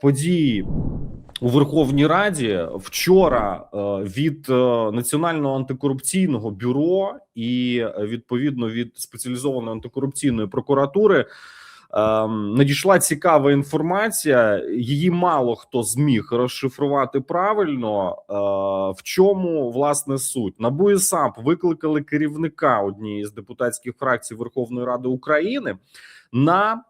події у Верховній Раді вчора е, від е, Національного антикорупційного бюро і е, відповідно від спеціалізованої антикорупційної прокуратури. ем, Надійшла цікава інформація. Її мало хто зміг розшифрувати правильно. В чому власне суть НАБУ і САП викликали керівника однієї з депутатських фракцій Верховної Ради України на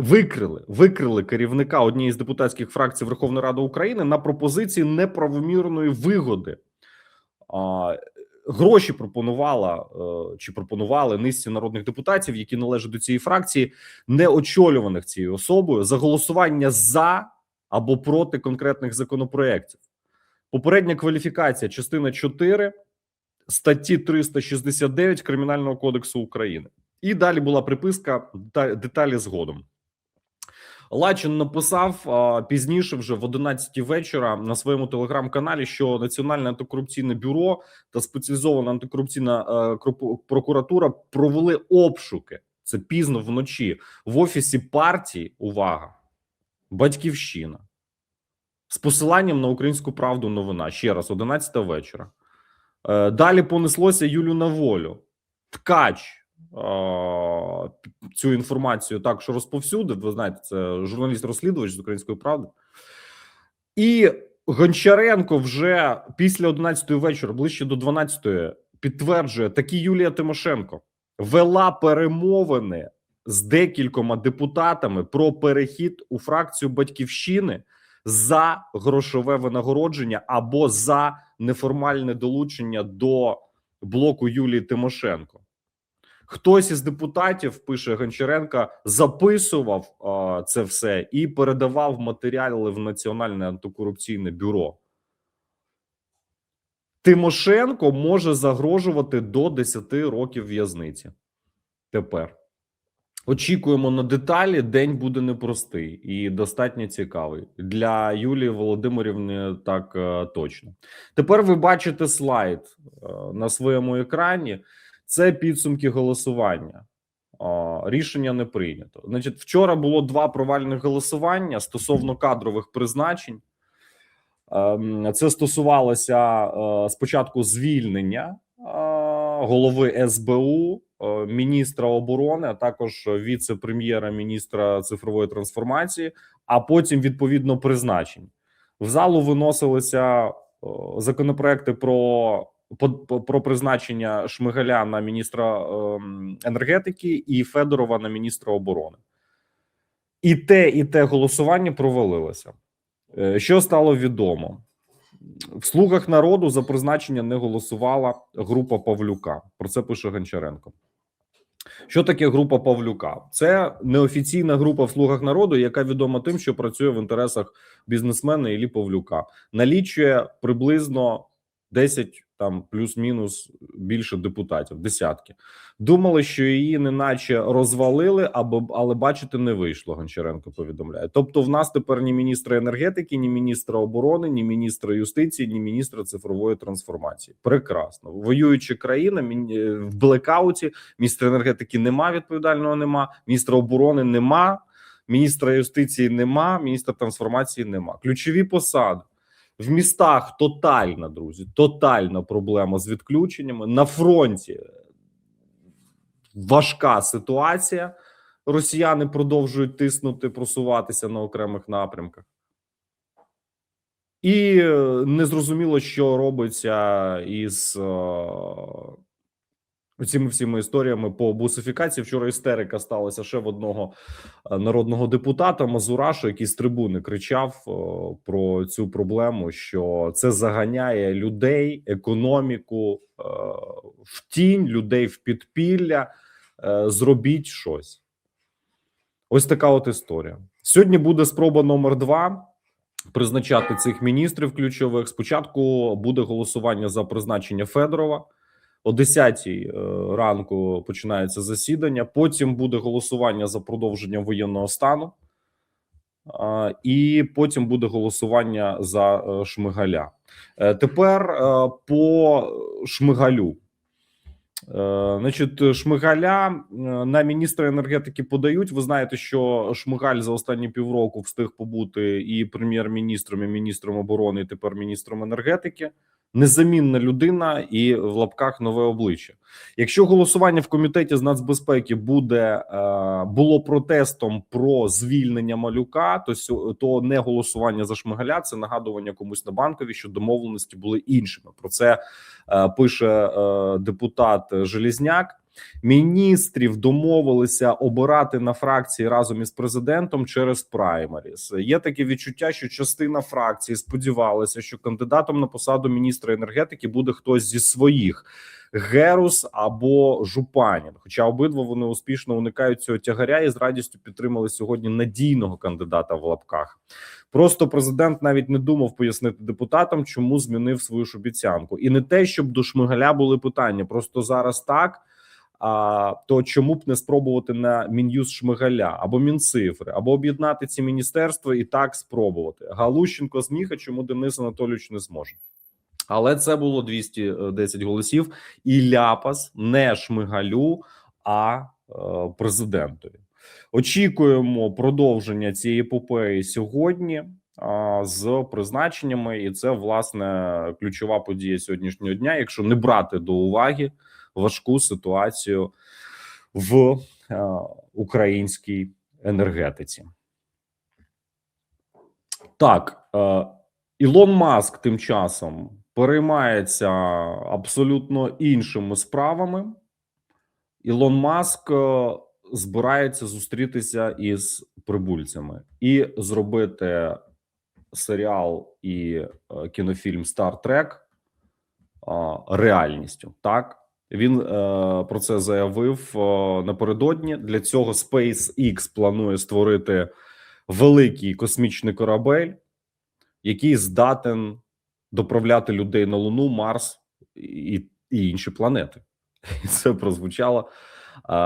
викрили викрили керівника однієї з депутатських фракцій Верховної Ради України на пропозиції неправомірної вигоди. А, Гроші пропонувала е, чи пропонували низці народних депутатів, які належать до цієї фракції, не очолюваних цією особою за голосування за або проти конкретних законопроєктів. Попередня кваліфікація, частина 4 статті 369 Кримінального кодексу України. І далі була приписка деталі згодом. Лачин написав пізніше, вже в 11 вечора, на своєму телеграм-каналі, що Національне антикорупційне бюро та спеціалізована антикорупційна е, прокуратура провели обшуки. Це пізно вночі в офісі партії. Увага, батьківщина з посиланням на українську правду. Новина ще раз, 11 вечора. Е, Далі понеслося Юлю на волю. Ткач цю інформацію також розповсюдив. Ви знаєте, це журналіст-розслідувач з української правди. І Гончаренко вже після 11 вечора, ближче до 12 підтверджує, таки Юлія Тимошенко вела перемовини з декількома депутатами про перехід у фракцію Батьківщини за грошове винагородження або за неформальне долучення до блоку Юлії Тимошенко. Хтось із депутатів пише Гончаренка, записував а, це все і передавав матеріали в Національне антикорупційне бюро. Тимошенко може загрожувати до 10 років в'язниці. Тепер очікуємо на деталі. День буде непростий і достатньо цікавий для Юлії Володимирівни. Так е, точно. Тепер ви бачите слайд е, на своєму екрані. Це підсумки голосування. Рішення не прийнято. Значить, вчора було два провальних голосування стосовно кадрових призначень. Ем, Це стосувалося е, спочатку звільнення е, голови СБУ, е, міністра оборони, а також віце-прем'єра, міністра цифрової трансформації, а потім відповідно призначень. В залу виносилися законопроекти про про призначення Шмигаля на міністра ем, енергетики і Федорова на міністра оборони. І те, і те голосування провалилося. Е, Що стало відомо? В слугах народу за призначення не голосувала група Павлюка. Про це пише Гончаренко. Що таке група Павлюка? Це неофіційна група в слугах народу, яка відома тим, що працює в інтересах бізнесмена Іллі Павлюка. Налічує приблизно 10 там плюс-мінус більше депутатів, десятки. Думали, що її неначе розвалили, або але бачити не вийшло. Гончаренко повідомляє. Тобто, в нас тепер ні міністра енергетики, ні міністра оборони, ні міністра юстиції, ні міністра цифрової трансформації. Прекрасно, воююча країна е, в блекауті. Міністра енергетики нема, відповідального нема. Міністра оборони нема. Міністра юстиції нема, міністра трансформації нема. Ключові посади в містах тотальна, друзі, тотальна проблема з відключеннями. На фронті важка ситуація. Росіяни продовжують тиснути, просуватися на окремих напрямках. І е, незрозуміло, що робиться із е, цими всіма історіями по бусифікації. Вчора істерика сталася ще в одного е, народного депутата Мазурашу, який з трибуни кричав е, про цю проблему, що це заганяє людей, економіку е, в тінь, людей в підпілля. Зробіть щось. Ось така от історія. Сьогодні буде спроба номер два призначати цих міністрів ключових. Спочатку буде голосування за призначення Федорова. О 10 ранку починається засідання. Потім буде голосування за продовження воєнного стану, і потім буде голосування за е, Шмигаля. Е, Тепер е, по Шмигалю. Е, Значить, Шмигаля е, на міністра енергетики подають. Ви знаєте, що Шмигаль за останні півроку встиг побути і прем'єр-міністром, і міністром оборони, і тепер міністром енергетики. Незамінна людина і в лапках нове обличчя. Якщо голосування в комітеті з нацбезпеки буде е, було протестом про звільнення малюка, то то не голосування за Шмигаля, це нагадування комусь на банкові, що домовленості були іншими. Про це е, пише е, депутат Желізняк. Міністрів домовилися обирати на фракції разом із президентом через праймаріс. Є таке відчуття, що частина фракції сподівалася, що кандидатом на посаду міністра енергетики буде хтось зі своїх. Герус або Жупанін, хоча обидва вони успішно уникають цього тягаря і з радістю підтримали сьогодні надійного кандидата в лапках. Просто президент навіть не думав пояснити депутатам, чому змінив свою ж обіцянку, і не те, щоб до Шмигаля були питання. Просто зараз так. А то чому б не спробувати на мін'юз Шмигаля або Мінцифри, або об'єднати ці міністерства і так спробувати? Галущенко зміг, а чому Денис Анатолійович не зможе? Але це було 210 голосів, і ляпас не Шмигалю, а е, президентові. Очікуємо продовження цієї епопеї сьогодні з призначеннями, і це власне ключова подія сьогоднішнього дня. Якщо не брати до уваги важку ситуацію в е, українській енергетиці. Так, е, Ілон Маск тим часом переймається абсолютно іншими справами. Ілон Маск е, збирається зустрітися із прибульцями і зробити серіал і кінофільм Star Trek реальністю. Так він е, про це заявив е, напередодні. Для цього SpaceX планує створити великий космічний корабель, який здатен доправляти людей на Луну, Марс і, і інші планети. І це прозвучало а,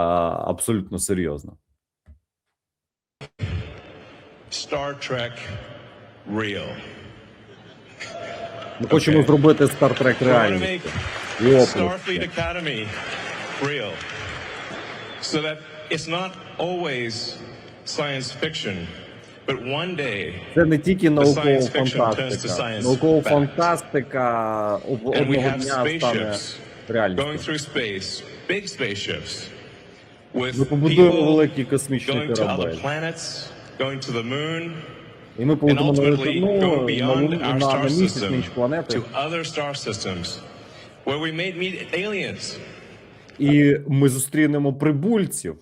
абсолютно серйозно. Star Trek real. Ми хочемо зробити Star Trek реальністю. make І Starfleet оплески. Academy real. So that it's not always science fiction, but one day, Це не тільки наукова science fiction turns to фантастика. science Наукова fact. фантастика об- and we одного have дня стане spaceships going реальністю. through space, big spaceships, with Ми побудуємо people великий космічний going to other корабель. planets, going to the moon, І ми and полетимо на ultimately ну, going на, beyond Луну- our на, star на місяць, на system інші планети. to other star systems, where we may meet aliens. і ми зустрінемо прибульців.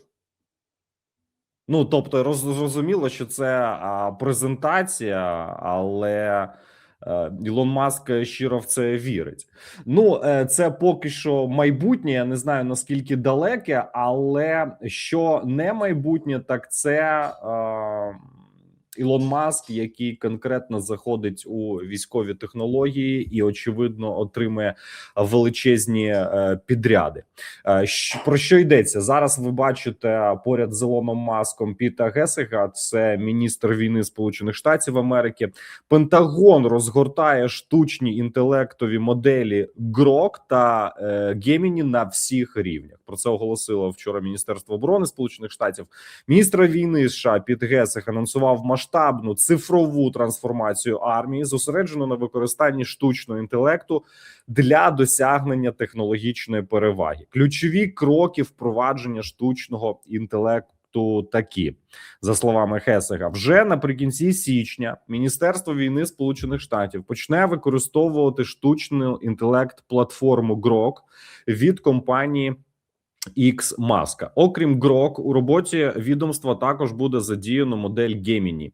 Ну, тобто, зрозуміло, що це а, презентація, але е, Ілон Маск щиро в це вірить. Ну, е, це поки що майбутнє. Я не знаю наскільки далеке, але що не майбутнє, так це е, Ілон Маск, який конкретно заходить у військові технології і, очевидно, отримує величезні е, підряди. Е, Про що йдеться зараз? Ви бачите поряд з Ілоном Маском Піта Гесега, це міністр війни Сполучених Штатів Америки. Пентагон розгортає штучні інтелектові моделі Грок та Геміні на всіх рівнях. Про це оголосило вчора Міністерство оборони Сполучених Штатів. Міністр війни США Піт Гесег анонсував масштабну цифрову трансформацію армії, зосереджену на використанні штучного інтелекту для досягнення технологічної переваги. Ключові кроки впровадження штучного інтелекту такі, за словами Хесега, вже наприкінці січня Міністерство війни Сполучених Штатів почне використовувати штучний інтелект платформу Grok від компанії. X Маска. Окрім Grok, у роботі відомства також буде задіяно модель Gemini.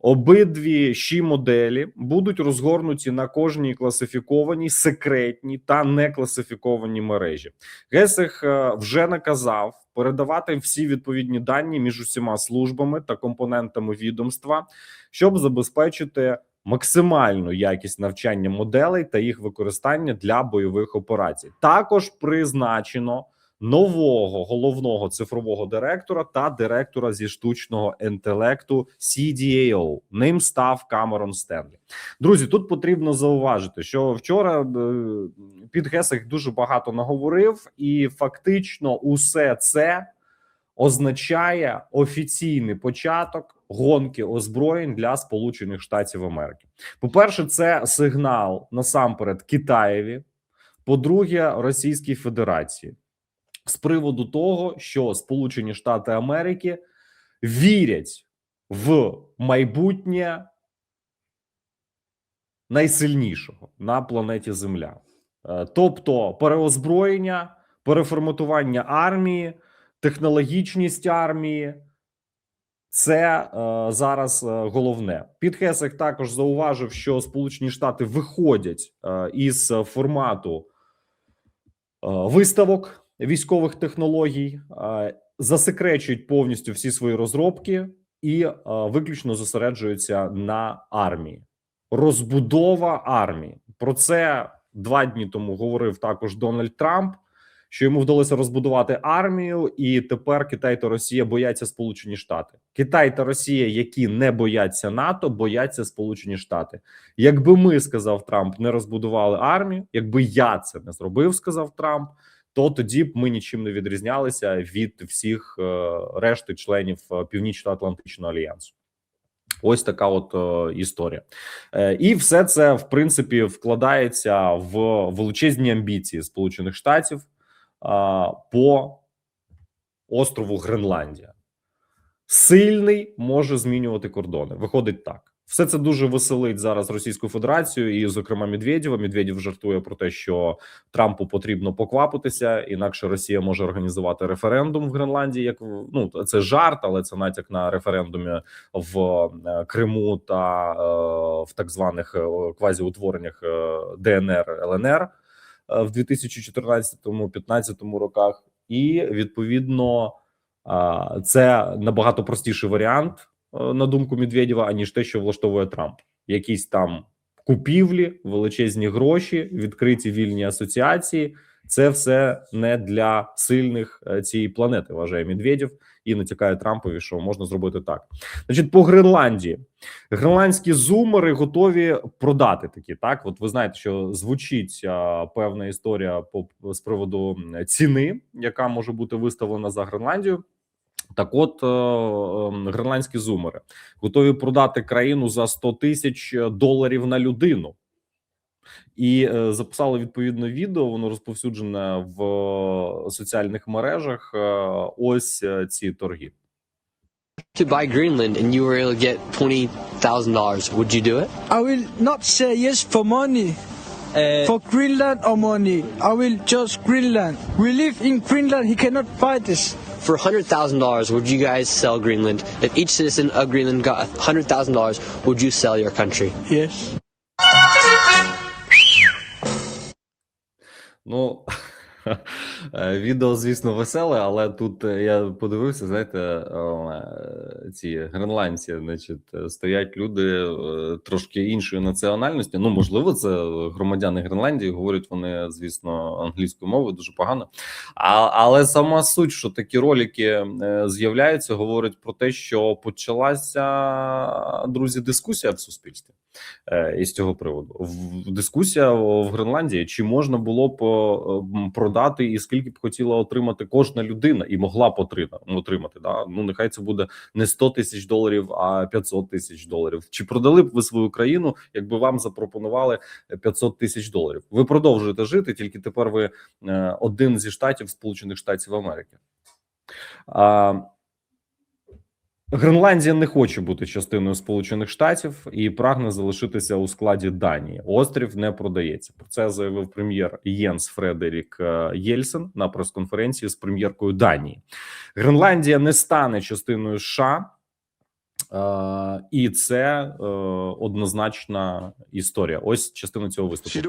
Обидві ші моделі будуть розгорнуті на кожній класифікованій, секретній та некласифікованій мережі. Гесех е, вже наказав передавати всі відповідні дані між усіма службами та компонентами відомства, щоб забезпечити максимальну якість навчання моделей та їх використання для бойових операцій. Також призначено нового головного цифрового директора та директора зі штучного інтелекту CDAO. Ним став Камерон Стенлі. Друзі, тут потрібно зауважити, що вчора е, Піт Гесек дуже багато наговорив, і фактично усе це означає офіційний початок гонки озброєнь для Сполучених Штатів Америки. По-перше, це сигнал насамперед Китаєві. По-друге, Російській Федерації з приводу того, що Сполучені Штати Америки вірять в майбутнє найсильнішого на планеті Земля, Е, тобто переозброєння, переформатування армії, технологічність армії. Це е, зараз е, головне. Підхесик також зауважив, що Сполучені Штати виходять е, із формату е, виставок військових технологій, засекречують повністю всі свої розробки і виключно зосереджуються на армії. Розбудова армії. Про це два дні тому говорив також Дональд Трамп. Що йому вдалося розбудувати армію, і тепер Китай та Росія бояться Сполучені Штати. Китай та Росія, які не бояться НАТО, бояться Сполучені Штати. Якби ми сказав Трамп, не розбудували армію, якби я це не зробив, сказав Трамп. То тоді б ми нічим не відрізнялися від всіх е, решти членів е, Північно-Атлантичного альянсу. Ось така от е, історія, е, і все це в принципі вкладається в величезні амбіції Сполучених Штатів е, по острову Гренландія. Сильний може змінювати кордони. Виходить так. Все це дуже веселить зараз Російську Федерацію, і, зокрема, Медведєва. Медведєв жартує про те, що Трампу потрібно поквапитися, інакше Росія може організувати референдум в Гренландії. Як ну це жарт, але це натяк на референдумі в е, Криму та е, в так званих е, квазіутвореннях е, ДНР ЛНР в 2014-15 роках, і відповідно це набагато простіший варіант на думку Медведєва, аніж те, що влаштовує Трамп. Якісь там купівлі, величезні гроші, відкриті вільні асоціації. Це все не для сильних е, цієї планети, вважає Медведєв і натякає Трампові, що можна зробити так. Значить, по Гренландії гренландські зумери готові продати такі. Так, от ви знаєте, що звучить а, певна історія по з приводу ціни, яка може бути виставлена за Гренландію. Так, от е, е, гренландські зумери готові продати країну за 100 тисяч доларів на людину. І е, записали відповідне відео. Воно розповсюджене в е, соціальних мережах. Е, ось е, ці торги. to buy Greenland and you were able to get twenty thousand dollars, would you do it? I will not say yes for money, Uh, for Greenland or money. I will just Greenland. We live in Greenland. He cannot buy this. For $100,000, would you guys sell Greenland? If each citizen of Greenland got $100,000, would you sell your country? Yes. Ну, відео, звісно, веселе, але тут е, я подивився, знаєте, е, ці гренландці, значить, е, стоять люди е, трошки іншої національності. Ну, можливо, це громадяни Гренландії. Говорять вони, звісно, англійською мовою дуже погано. А, але сама суть, що такі ролики е, з'являються, говорить про те, що почалася друзі дискусія в суспільстві е, із цього приводу. В дискусія в Гренландії, чи можна було б е, м, продати, і скільки б хотіла отримати кожна людина, і могла б отримати, отримати. Да? Ну нехай це буде не 100 тисяч доларів, а 500 тисяч доларів. Чи продали б ви свою країну, якби вам запропонували 500 тисяч доларів? Ви продовжуєте жити, тільки тепер ви е, один зі штатів Сполучених Штатів Америки. Гренландія не хоче бути частиною Сполучених Штатів і прагне залишитися у складі Данії. Острів не продається. Про це заявив прем'єр Єнс Фредерік е, Єльсен на прес-конференції з прем'єркою Данії. Гренландія не стане частиною США, і це е, однозначна історія. Ось частина цього виступу.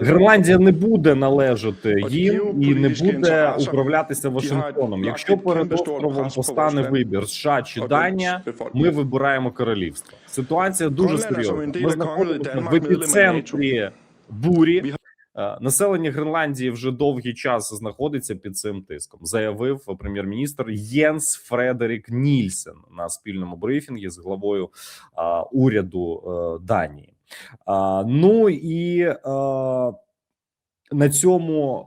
Гренландія не буде належати їм і не буде управлятися Вашингтоном. Якщо перед островом постане вибір США чи Данія, ми вибираємо королівство. Ситуація дуже серйозна. Ми знаходимося в епіцентрі бурі. Е, Населення Гренландії вже довгий час знаходиться під цим тиском, заявив прем'єр-міністр Єнс Фредерік Нільсен на спільному брифінгі з главою а, уряду е, Данії. А, ну і е, на цьому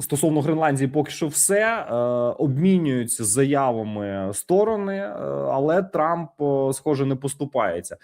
стосовно Гренландії, поки що все е, обмінюються заявами сторони, е, але Трамп, е, схоже, не поступається.